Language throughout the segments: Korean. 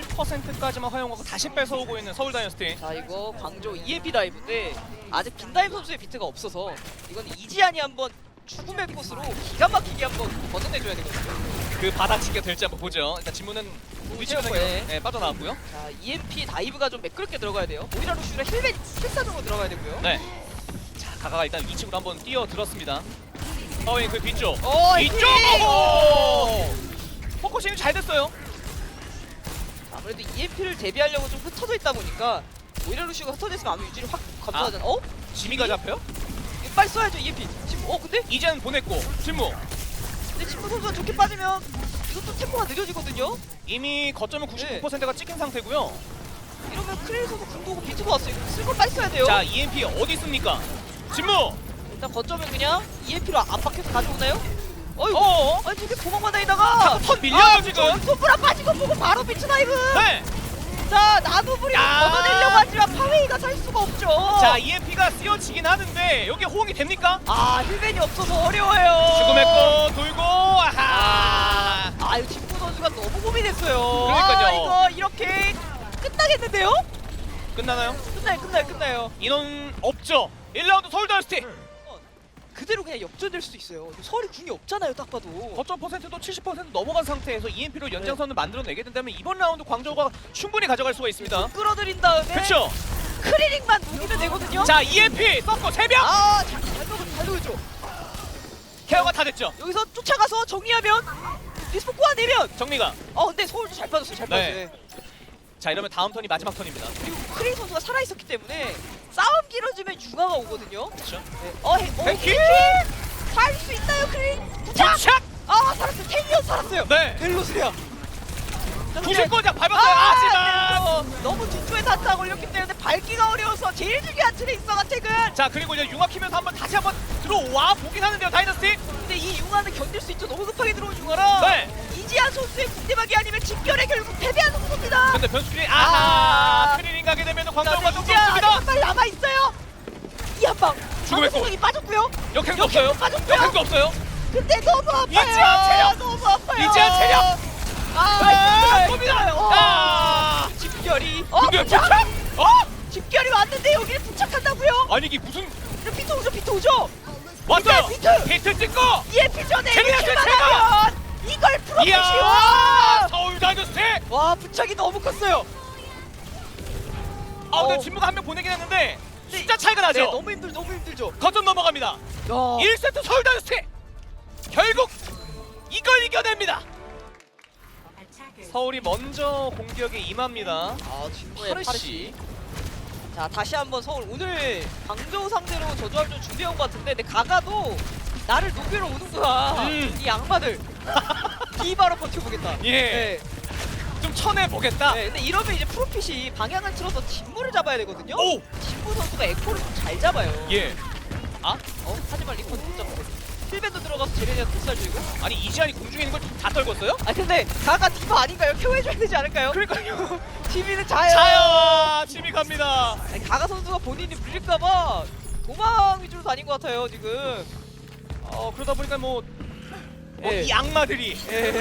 7%까지만 허용하고 다시 뺏어오고 있는 서울 다이너스티. 자 이거 광저우 EMP 다이브인데 아직 빈다이브 선수의 비트가 없어서 이건 이지안이 한번 죽음의 코스로 기가 막히게 한번 걷어내줘야 되거든요. 그 받아치기가 될지 한번 보죠. 일단 진무는 위치가 네. 네, 빠져나왔고요. 자 EMP 다이브가 좀 매끄럽게 들어가야 돼요. 오히려 루슈라 힐벤 필사적으로 들어가야 되고요. 네. 자, 가가가 일단 위쪽으로 한번 뛰어 들었습니다. 서울이 그 뒤쪽. 어, 뒤쪽! 힐! 오! 포커싱이 잘 됐어요. 아무래도 EMP를 대비하려고 좀 흩어져 있다 보니까 오히려 루슈가 흩어졌으면 아무 유지를 확 감소하잖아. 어? 지미가 잡혀요? 이거 빨리 써야죠 EMP. 지금 어 근데 이제는 보냈고 진무 근데 친구 선수가 좋게 빠지면 이것도 템포가 느려지거든요. 이미 거점은 99%가 찍힌 상태고요. 이러면 크레이 선수 궁도고 비트고 왔어요. 쓸걸 빨리 써야 돼요. 자, EMP 어디 있습니까? 진무. 일단 거점은 그냥 EMP로 압박해서 가져오나요? 어이구 어. 아니 저게 도망만 다니다가 턴 밀려요 지금. 소프라 빠지고 보고 바로 비트 다이브 네. 자 나무불이 야. 걷어내려고 하지만 파웨이가 살 수가 없죠 자, EMP가 쓰여지긴 하는데 여기 호응이 됩니까? 아 힐벤이 없어서 어려워요 죽음의 꽃 돌고 아하. 아 이거 진구 선수가 너무 고민했어요 그러니까요. 아, 이거 이렇게 끝나겠는데요? 끝나나요? 끝나요 끝나요 끝나요 인원 없죠. 1라운드 서울 다이너스티. 그대로 그냥 역전될 수도 있어요 서울이 궁이 없잖아요 딱 봐도 거점 퍼센트도 70% 넘어간 상태에서 EMP로 연장선을 만들어내게 된다면 이번 라운드 광저우가 충분히 가져갈 수가 있습니다. 끌어들인 다음에 그렇죠. 크리링만 녹이면 되거든요 자, EMP 썼고 3명. 아, 잘, 잘 녹여, 잘 녹여줘. 케어가 다 됐죠. 여기서 쫓아가서 정리하면 리스폰 꼬아내면. 정리가. 어, 근데 서울도 잘 빠졌어요, 잘 빠졌어요. 네. 자, 이러면 다음 턴이 마지막 턴입니다. 그리고 크레이 선수가 살아 있었기 때문에 싸움 길어지면 융화가 오거든요. 그렇죠. 네. 어, 해, 어! 살릴 수 있나요, 크레이? 부착! 부착! 아, 살았어요. 테니어 살았어요. 네. 벨로스리아. 99장 밟았어요. 하지만 아, 너무 뒤쪽에 단타 걸렸기 때문에 밟기가 어려워서 제일 중요한 트레이서가 퇴근. 자, 그리고 이제 융화 키면서 한번 다시 한번 들어와 보긴 하는데요. 다이너스티. 근데 이 융화는 견딜 수 있죠. 너무 급하게 들어온 융화라. 네. 이지한 선수의 군대박이 아니면 직결에 결국 패배하는 구도입니다. 근데 변수끼리 아하. 아. 크리닝 가게 되면 네, 좀 이제 아직. 한발 남아 있어요. 이 한 방. 죽음의 방송이 빠졌고요. 역행도 없어요. 빠졌고요. 역행도 없어요. 근데 너무 아파요. 이지한 체력! 너무 아파요. 이지한 체력! 아, 아, 힘들어요. 힘들어요. 아. 집결이. 어, 근데 부착. 부착? 어? 집결이 왔는데 여기를 부착한다고요? 아니 이게 무슨 비트 오죠, 비트 오죠. 왔어요. 비트! 히트 찍고. EMP 전에 제리야, 이렇게 제리야! 이걸 이야. 와. 서울 다이너스티. 와, 부착이 너무 컸어요. 아, 근데 어. 진무가 한 명 보내긴 했는데 숫자 차이가 나죠. 네, 너무 힘들, 너무 힘들죠. 거점 넘어갑니다. 야. 1세트 서울 다이너스티. 결국 이걸 이겨냅니다. 서울이 먼저 공격에 임합니다. 아, 진구의 파르시. 파르시. 자, 다시 한번 서울 오늘 광저우 상대로 저조합 좀 준비한 것 같은데 근데 가가도 나를 녹이러 오는구나. 음. 이 악마들. 디바로 버텨보겠다. 예. 네. 좀 쳐내 보겠다. 네, 근데 이러면 이제 프로핏이 방향을 틀어서 진무를 잡아야 되거든요. 오. 진무 선수가 에코를 좀 잘 잡아요. 예. 어? 하지만 리콘 못 잡고. 힐밴도 들어가서 제레니아 독살 들고. 아니 이지한이 공중에 있는 걸 다 떨궜어요? 아 근데 가가 디바 아닌가요? 케어해줘야 되지 않을까요? 그러니까요. 지미는 자요. 자야 침이 갑니다. 아니, 가가 선수가 본인이 물릴까봐 도망 위주로 다닌 것 같아요 지금. 어 그러다 보니까 뭐. 뭐 예. 이 악마들이 예.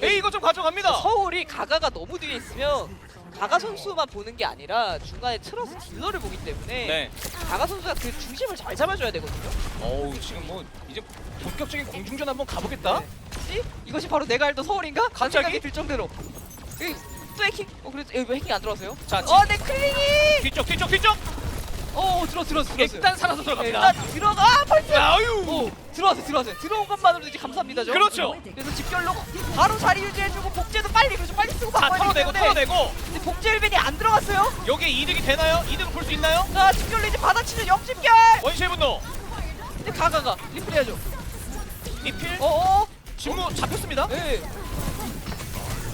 에이 이거 좀 가져갑니다. 서울이 가가가 너무 뒤에 있으면 가가 선수만 보는 게 아니라 중간에 틀어서 딜러를 보기 때문에 네. 가가 선수가 그 중심을 잘 잡아줘야 되거든요. 어우 지금 뭐 이제 본격적인 공중전 한번 가보겠다. 네. 이것이 바로 내가 알던 서울인가? 간 갑자기? 생각이 들 정도로. 또 해킹? 어 그래도 왜 해킹 안 들어왔어요? 자 어, 내 클링이! 뒤쪽 뒤쪽 뒤쪽. 어, 어 들어 들어 들어. 일단 살아서 들어갑니다. 일단 들어가. 아, 벌써. 아유. 오, 들어왔어요, 들어왔어요. 들어온 것만으로도 이제 감사합니다, 저. 그렇죠. 그래서 집결로 바로 자리 유지해주고 복제도 빨리 그래서 빨리 쓰고 바꿔야 되기 털어내고 때문에 털어내고. 근데 복제 일벤이 안 들어갔어요. 여기에 이득이 되나요? 이득을 볼 수 있나요? 자, 집결로 이제 받아치는 역집결. 원시의 분노. 근데 가가가 리플 해야죠. 리필. 어어. 진무 잡혔습니다. 네.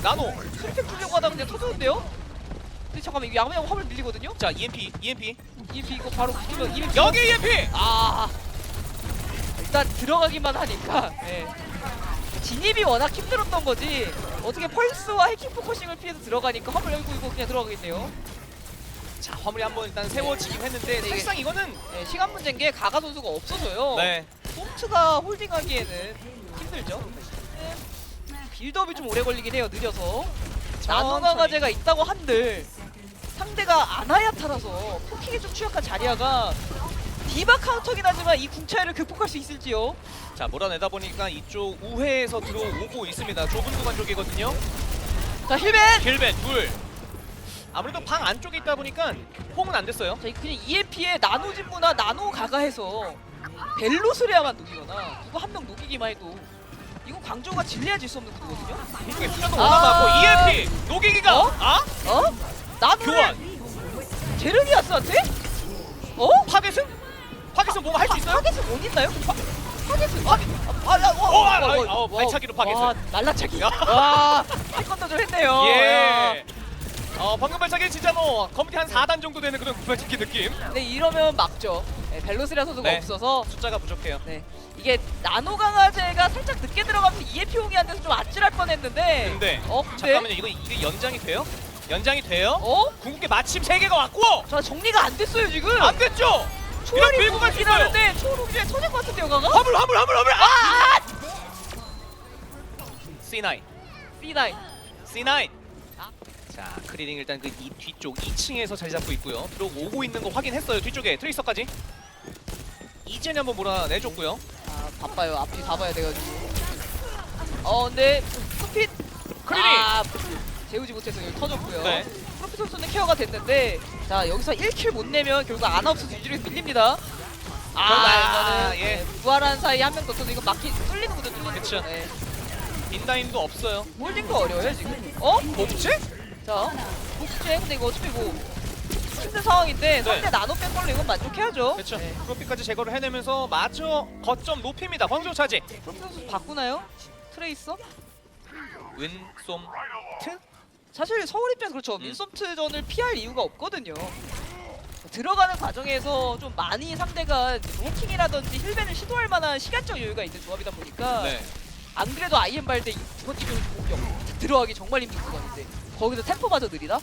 나노. 슬쩍 주려고 하다가 그냥 터졌는데요? 근데 잠깐만 이거 양면 화물 밀리거든요? 자 EMP EMP. EMP 이거 바로 붙으면 EMP 여기 EMP. 아 일단 들어가기만 하니까 예. 진입이 워낙 힘들었던 거지 어떻게 펄스와 해킹 포커싱을 피해서 들어가니까 화물 열고 이거 그냥 들어가겠네요 자 화물이 한번 일단 세워지긴 했는데 네, 사실상 이거는 예, 시간 문제인 게 가가 선수가 없어서요 네. 홈트가 홀딩하기에는 힘들죠 네. 빌드업이 좀 오래 걸리긴 해요. 느려서. 천천히. 나노 강화제가 있다고 한들 상대가 아나야 타라서 포킹에 좀 취약한 자리아가 디바 카운터긴 하지만 이 궁차이를 극복할 수 있을지요. 자 몰아내다 보니까 이쪽 우회에서 들어오고 있습니다. 좁은 구간 쪽이거든요. 자 힐벤. 길벤 둘. 아무래도 방 안쪽에 있다 보니까 홈은 안 됐어요. 자 그냥 EMP에 나노 진무나 나노 가가해서 벨로스레아만 녹이거나 누구 한 명 녹이기만 해도 이거 광저우가 질려야 질수 없는 구도거든요. 이쪽에 수련도 아. 올라가고 EMP 녹이기가 어? 아 어? 나노를 교환 제르니아스한테? 타겟은 어디 있나요? 타겟은 아, 아, 아, 어, 어, 아, 아, 어, 어, 어, 발차기로 타겟을. 와, 날라차기. 야. 와, 태권도 좀 했네요. 예. 어 방금 발차기 진짜 뭐 커뮤니티 한 4단 정도 되는 그런 발차기 느낌. 근데 이러면 막죠. 네, 벨로스라 선수가 네. 없어서 숫자가 부족해요. 네. 이게 나노 강화제가 살짝 늦게 들어가면서 EMP 용이 안 돼서 좀 아찔할 뻔했는데. 근데 어, 근데? 잠깐만요. 이거 이게 연장이 돼요? 연장이 돼요? 어? 궁극기 마침 세 개가 왔고 자 정리가 안 됐어요 지금. 안 됐죠? 초월이 밀고 갈수 보긴 있어요. 하는데 초월이 이제 터질 것 같은데요, 가가? 화물 화물 화물 화물. 아! C9 C9. C9. 아. 자 크리링 일단 그 이 뒤쪽 2층에서 자리 잡고 있고요. 들어 오고 있는 거 확인했어요. 뒤쪽에 트레이서까지. 이젠이 한번 몰아내줬고요. 아 바빠요. 앞뒤 다 봐야 돼가지고. 어 근데 스핏 크리링. 아, 재우지 못해서 여기 터졌고요. 네. 선수는 케어가 됐는데 자 여기서 1킬 못 내면 결국 아나 없어서 유지력이 밀립니다. 아 아, 이거는 예. 네, 부활한 사이 한 명더 터서 이거 막히 뚫리는 거죠 뚫리는 그쵸. 네. 빈다임도 없어요. 홀딩도 어려워요 지금. 어? 복제? 자 복제 근데 이거 어차피 뭐 힘든 상황인데 네. 상대 나노 뺀 걸로 이건 만족해야죠. 그렇죠. 네. 프로피까지 제거를 해내면서 마저 거점 높입니다. 광주 차지. 프로피 선수 바꾸나요? 트레이서? 윈솜 트? 사실 서울 입장에서 그렇죠. 음. 민솜트전을 피할 이유가 없거든요. 들어가는 과정에서 좀 많이 상대가 해킹이라든지 힐벤을 시도할 만한 시간적 여유가 있는 조합이다 보니까 네. 안 그래도 아이엠 발대 두 번째 공격 들어가기 정말 힘든 구간인데 거기서 템포마저 느리다?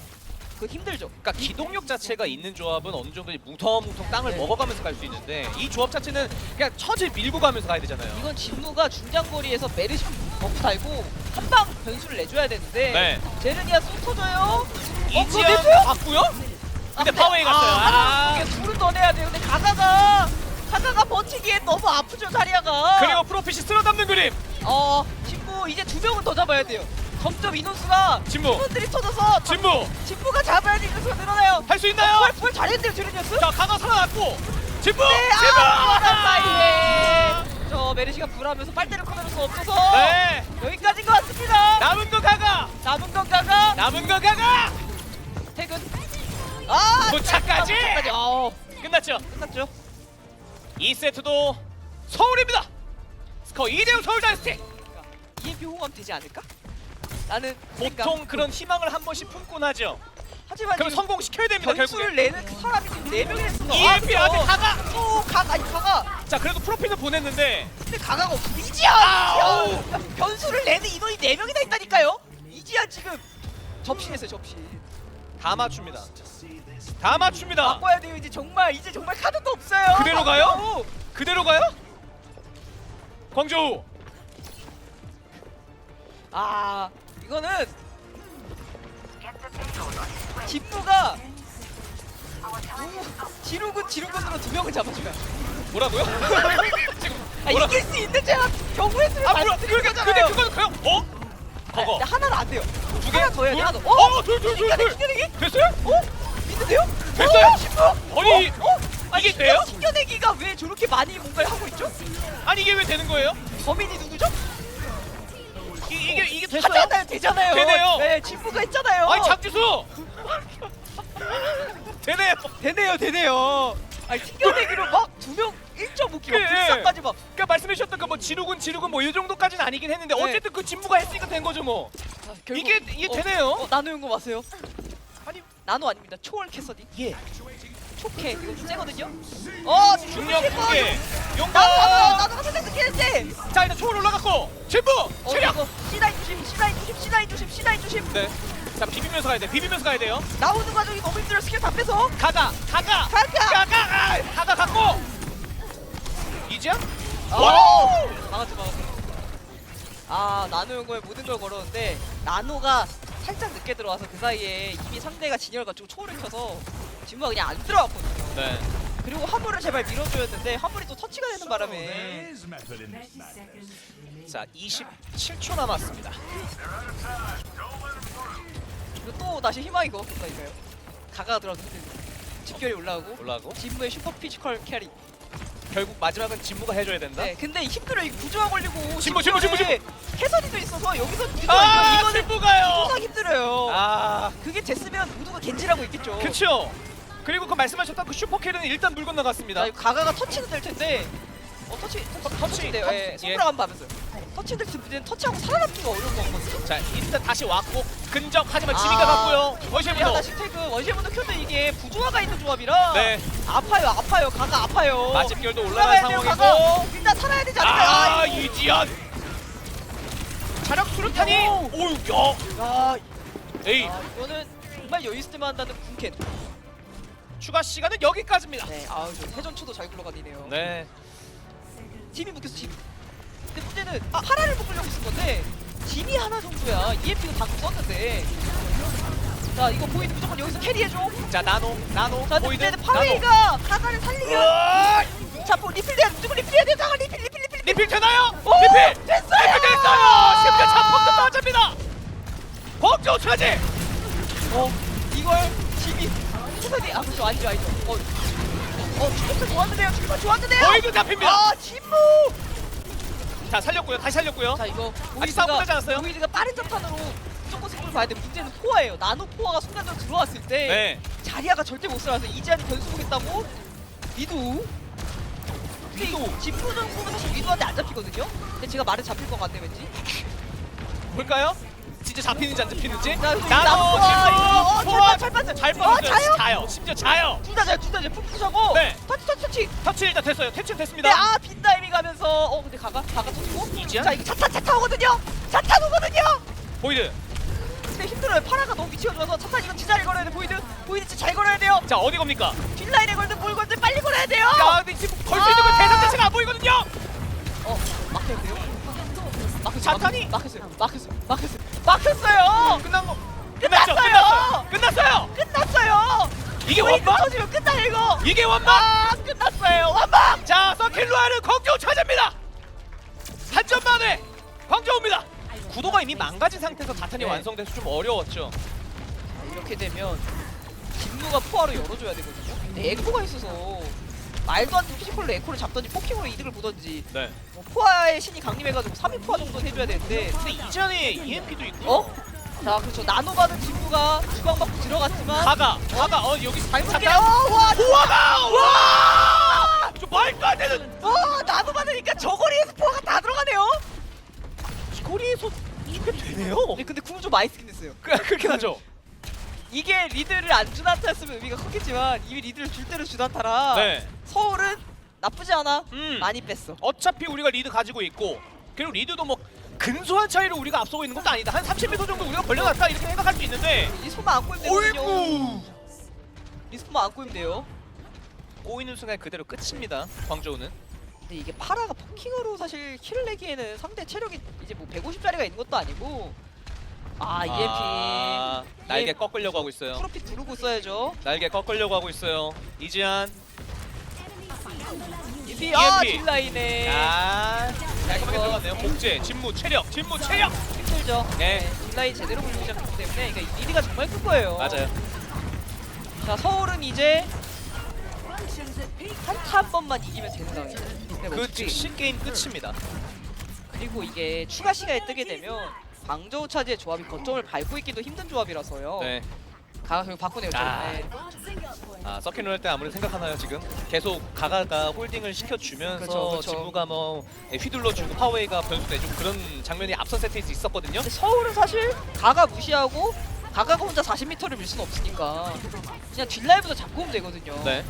그거 힘들죠. 그러니까 기동력 자체가 있는 조합은 어느 정도 뭉텅뭉텅 땅을 네. 먹어가면서 갈 수 있는데 이 조합 자체는 그냥 처지 밀고 가면서 가야 되잖아요. 이건 진무가 중장거리에서 메르시 버프 달고 한 방 변수를 내줘야 되는데 네. 제르니아 쏙 터져요. 이지연 됐어요? 봤고요? 근데 아, 파워에 갔어요. 아, 아. 둘은 더 내야 돼요. 근데 가가가 가가가 버티기에 너무 아프죠 자리아가. 그리고 프로핏이 쓸어 담는 그림. 어 진무 이제 두 명은 더 잡아야 돼요. 점점 인원수가 진무. 인원들이 터져서 진무 진무가 잡아야 돼 인원수가 늘어나요. 할 수 있나요? 펄, 펄 잘했는데요 제르니아스? 자 강화 살아났고 진무. 네. 아, 부활한 사이에 저 메르시가 불하면서 빨대를 수 없어서 네. 여기까지인 것 같습니다. 남은 거 가가. 남은 건 가가 남은 거 가가. 퇴근. 아 도착까지! 아, 도착까지. 어, 끝났죠. 끝났죠. 2세트도 서울입니다. 스코어 2대0 서울 다이스티. EMP 호응하면 되지 않을까? 나는 생각. 보통 그런 희망을 한 번씩 품곤 하죠. 하지만 그럼 지금 성공시켜야 됩니다. 결국에. 변수를 내는 그 사람이 지금 네 명이 됐어. EMP 한테 가가. 오, 각 아니 가가. 자 그래도 프로필은 보냈는데 근데 가가가 없어. 이지야. 아우. 이지야. 변수를 내는 인원이 네 명이나 있다니까요. 이지야 지금 접신했어요 접신. 다 맞춥니다. 다 맞춥니다. 바꿔야 돼요 이제 정말 이제 정말 카드도 없어요. 그대로 가요? 그대로 가요? 광주. 아 이거는 진무가 지루군 지루군으로 두 명을 잡아줘요. 뭐라고요? 지금 아, 뭐라? 이길 수 있는 제가 경우의 수를 아 뭐야? 말씀드린 그러니까 근데 거잖아요. 그건 그냥 어? 아, 근데 하나는 안 돼요. 두 개? 하나 더 해야 돼. 둘? 하나 더. 어, 둘, 둘, 둘, 신기하네, 둘. 신기하네. 됐어요? 어? 있는데요? 됐어요? 어, 신부? 아니, 어? 어? 아니, 이게 돼요? 신겨내기가 왜 저렇게 많이 뭔가를 하고 있죠? 아니 이게 왜 되는 거예요? 범인이 누구죠? 이, 이게 이게 됐어요? 하잖아요, 되잖아요. 되네요. 네, 진부가 했잖아요. 아니 장지수. 되네요. 되네요, 되네요. 아니, 신겨내기로 막 두 명 1.5kg 그래. 불사까지 막. 그러니까 말씀해 주셨던 그뭐 지루군 지루군 뭐 이 정도까지는 아니긴 했는데 네. 어쨌든 그 진부가 했으니까 된 거죠 뭐. 아, 결국- 이게 이게 어, 되네요. 어, 나노 연거 마세요. 아니 나노 아닙니다. 초월 캐서디. 예. 초캐 이거 좀 세거든요. 어, 중력 중력 두 개. 나도 용감. 나도 살짝 느끼는데. 자 일단 초월 올라갔고 진부 어, 체력. 이거 C9 조심, C9 조심, C9 조심, C9 조심. 네. 자 비비면서 가야 돼. 비비면서 가야 돼요. 나오는 과정이 너무 힘들어. 스킬 다 빼서. 가가 가가 가가. 가가 아, 가가 갖고 이지야? 어. 와! 막았죠, 막았죠. 아 나노 용거에 모든 걸 걸었는데 나노가 살짝 늦게 들어와서 그 사이에 이미 상대가 진열을 가지고 초월을 켜서 진무가 그냥 안 들어갔거든요. 네. 그리고 화물을 제발 밀어줘였는데 화물이 또 터치가 되는 바람에. 자 27초 남았습니다. 그리고 또 다시 희망이 그었다니까요. 가가 들어서 집결이 올라오고 올라가고 진무의 슈퍼 피지컬 캐리. 결국 마지막은 진무가 해줘야 된다. 네, 근데 힘들어 이 구조화 걸리고 진무, 진무, 진무, 진무에 해선이도 있어서 여기서 이거 아 이거는 진무가요. 구조가 힘들어요. 아 그게 됐으면 모두가 겐지라고 있겠죠. 그쵸. 그리고 그 말씀하셨던 그 슈퍼 캐리는 일단 물 건너갔습니다. 자, 이거 가가가 터치는 될 텐데 어 터치 터치 터치인데요. 터치. 예, 예. 손가락 한번 봐면서 터치 될 텐데 터치하고 살아남기가 어려운 거거든요. 자 일단 다시 왔고 근접 하지만 아. 지미가 갔고요. 원시문도. 하나씩 태그 원시문도 켜도 이게 부조화가 있는 조합이라 네. 아파요 아파요 가가 아파요. 마집결도 올라간 올라가야 돼요, 상황이고. 가가. 일단 살아야 되지 않을까요? 아 아, 이지연. 자력 수류탄이 오. 오유 야. 아, 에이 아, 이거는 정말 여유 있을 때만 한다는 군캔. 추가 시간은 여기까지입니다. 네, 아우 저 회전 초도 잘 굴러다니네요. 네. 팀이 묶였어 팀. 근데 문제는 아, 파라를 묶으려고 쓴 건데 팀이 하나 정도야. EMP가 방금 썼는데. 자 이거 보이드 무조건 여기서 캐리해줘. 자 나노 나노 자 근데 보이드 문제는 파웨이가 가가를 살리면 으아! 자뭐 리필 돼야 무조건 리필 해야 돼. 가가 리필 리필 리필. 리필 되나요? 오! 리필 됐어요! 리필 됐어요. 심지어 자폭도 떨어집니다. 범주 차지. 어 이걸 팀이 수선이 아 그렇죠 아니죠 아니죠. 어. 어 주먹도 좋았는데요. 주먹 좋았는데요. 보이드 잡힙니다. 아 진무. 자 살렸고요. 다시 살렸고요. 자 이거 아직 싸움 끝나지 않았어요? 보이드가 빠른 자탄으로 무조건 승부를 봐야 돼. 문제는 포화예요. 나노 포화가 순간적으로 들어왔을 때 네. 자리아가 절대 못 살아서 이지한이 변수 보겠다고 미두. 이거 진부는 보면 사실 미두한테 안 잡히거든요. 근데 제가 말을 잡힐 것 같네 왠지. 볼까요? 진짜 잡히는지 안 잡히는지? 포화. 진무 어, 포화 잘 빠졌어요. 잘 어, 빠졌어요. 자요? 자요. 심지어 자요. 둘다 잘, 둘다 잘. 푸푸하고 네. 터치 터치 터치. 터치 일단 됐어요. 퇴치는 됐습니다. 네, 아 빈다임이 가면서 어 근데 가가 가가 터지고. 이지한? 자 이거 차타 차타 오거든요. 차타 오거든요. 보이드. 근데 힘들어요. 파라가 너무 위치가 좋아서 차타 이거 진짜 잘 걸어야 돼. 보이드 보이드 진짜 잘 걸어야 돼요. 자 어디 겁니까? 뒷라인에 걸든 뭘 걸든 빨리 걸어야 돼요. 야 근데 지금 걸 수 있는 건 대상 자체가 안 보이거든요. 어 돼요. 막혔어요. 자탄이? 막혔어요. 막혔어요. 막혔어요. 막혔어요. 끝난 거. 끝났죠. 끝났어요! 끝났어요. 끝났어요. 끝났어요. 이게 원망? 터지면 끝나 이거. 이게 원망? 아 끝났어요. 완막. 자 서킬로아는 광저우 차지입니다. 한 점 만에 광저우입니다. 구도가 이미 망가진 상태에서 다탄이 네. 완성돼서 좀 어려웠죠. 이렇게 되면 진무가 포화로 열어줘야 되거든요. 근데 에코가 있어서 말도 안 되는 피지컬로 에코를 잡던지 포킹으로 이득을 보던지 네. 뭐 포화의 신이 강림해가지고 3위 포화 정도 해줘야 되는데 근데 이전에 EMP도 있고 어? 자 그렇죠 나노받은 진무가 주방 받고 들어갔지만 가가 가가 어 여기 잘못. 깨- 어, 와 우와가 와! 저 말도 안 되는 어 나노받으니까 저거리에서 포화가 다 들어가네요 거리에서 이게 되네요. 네, 근데 궁좀 많이 쓰긴 했어요 그, 그렇긴 하죠. 이게 리드를 안 주나타였으면 의미가 컸겠지만 이미 리드를 줄 대로 주나타라 네. 서울은 나쁘지 않아 음. 많이 뺐어 어차피 우리가 리드 가지고 있고 그리고 리드도 뭐 근소한 차이로 우리가 앞서고 있는 것도 아니다. 한 30m 정도 우리가 벌려놨다 이렇게 생각할 수 있는데 리스폰만 안고 어이구 리스폰만 안고 돼요 꼬이는 순간 그대로 끝입니다. 광저우는. 근데 이게 파라가 포킹으로 사실 킬을 내기에는 상대 체력이 이제 뭐 150짜리가 있는 것도 아니고 아 EMP 아, 날개 꺾으려고 하고 있어요. 프로핏 두르고 써야죠 날개 꺾으려고 하고 있어요. 이지한. EMP 아 EMP. 딜라인에 아, 깔끔하게 들어갔네요. 복제, 진무, 체력, 진무, 체력. 힘들죠 네. 딜라인 제대로 굴리기 시작했기 때문에 그러니까 리드가 정말 큰 거예요 맞아요. 자 서울은 이제 한타 한 번만 이기면 되는 상황이에요 근데 뭐그 솔직히 즉시 게임 끝입니다. 그리고 이게 추가 시간에 뜨게 되면 광저우 차지의 조합이 거점을 밟고 있기도 힘든 조합이라서요 네. 가가 바꾸네요 좀. 아. 네. 아, 서킷 할때 아무리 생각하나요 지금? 계속 가가가 홀딩을 시켜주면서 그쵸, 그쵸. 진무가 뭐 휘둘러주고 파웨이가 변수 내주고 그런 장면이 앞선 세트에서 있었거든요. 근데 서울은 사실 가가 무시하고 가가가 혼자 40m를 밀 수는 없으니까 그냥 뒷라인부터 잡고 오면 되거든요. 네.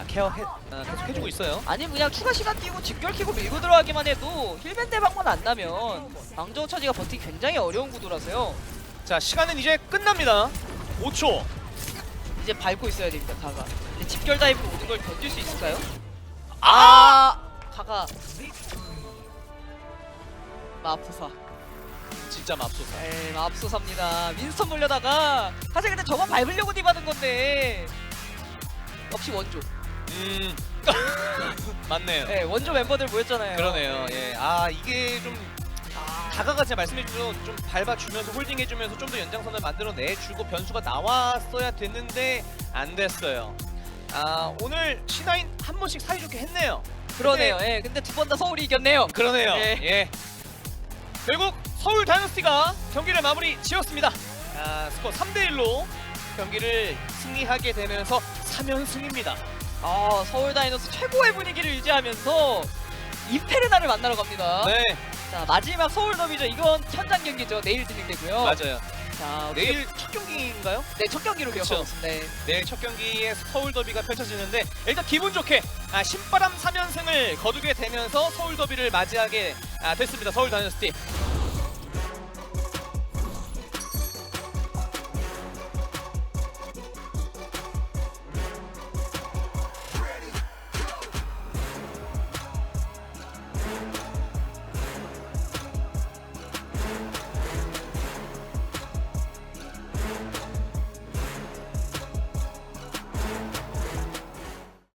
자 케어 해, 아, 계속 해주고 있어요. 아니면 그냥 추가 시간 뛰고 직결 키고 밀고 들어가기만 해도 힐밴 대박만 안 나면 광저우 차지가 버티기 굉장히 어려운 구도라서요. 자 시간은 이제 끝납니다. 5초. 이제 밟고 있어야 됩니다, 가가. 근데 집결 다이브 모든 걸 견딜 수 있을까요? 아! 가가 맙소사. 진짜 맙소사. 에이 맙소사입니다. 윈스턴 물려다가 사실 근데 저건 밟으려고 디받은 건데 역시 원조. 음. 맞네요. 네 원조 멤버들 모였잖아요. 그러네요. 네. 예. 아 이게 좀 아, 다가가지 말씀해주면 좀 밟아주면서 홀딩해주면서 좀 더 연장선을 만들어내주고 변수가 나왔어야 됐는데 안 됐어요. 아 오늘 C9 한 번씩 사이좋게 했네요. 그러네요. 예. 근데 두 번 다 서울이 이겼네요. 그러네요. 예. 예. 결국 서울 다이너스티가 경기를 마무리 지었습니다. 아, 스코어 3대 1로 경기를 승리하게 되면서 3연승입니다. 아 서울 다이너스 최고의 분위기를 유지하면서 임페르나를 만나러 갑니다. 네, 자 마지막 서울 더비죠. 이건 현장 경기죠. 내일 진행되고요. 맞아요. 자 내일 첫 경기인가요? 네 첫 경기로 그쵸. 기억하고 있습니다. 네. 내일 첫 경기에 서울 더비가 펼쳐지는데 일단 기분 좋게 아, 신바람 3연승을 거두게 되면서 서울 더비를 맞이하게 아, 됐습니다. 서울 다이너스티.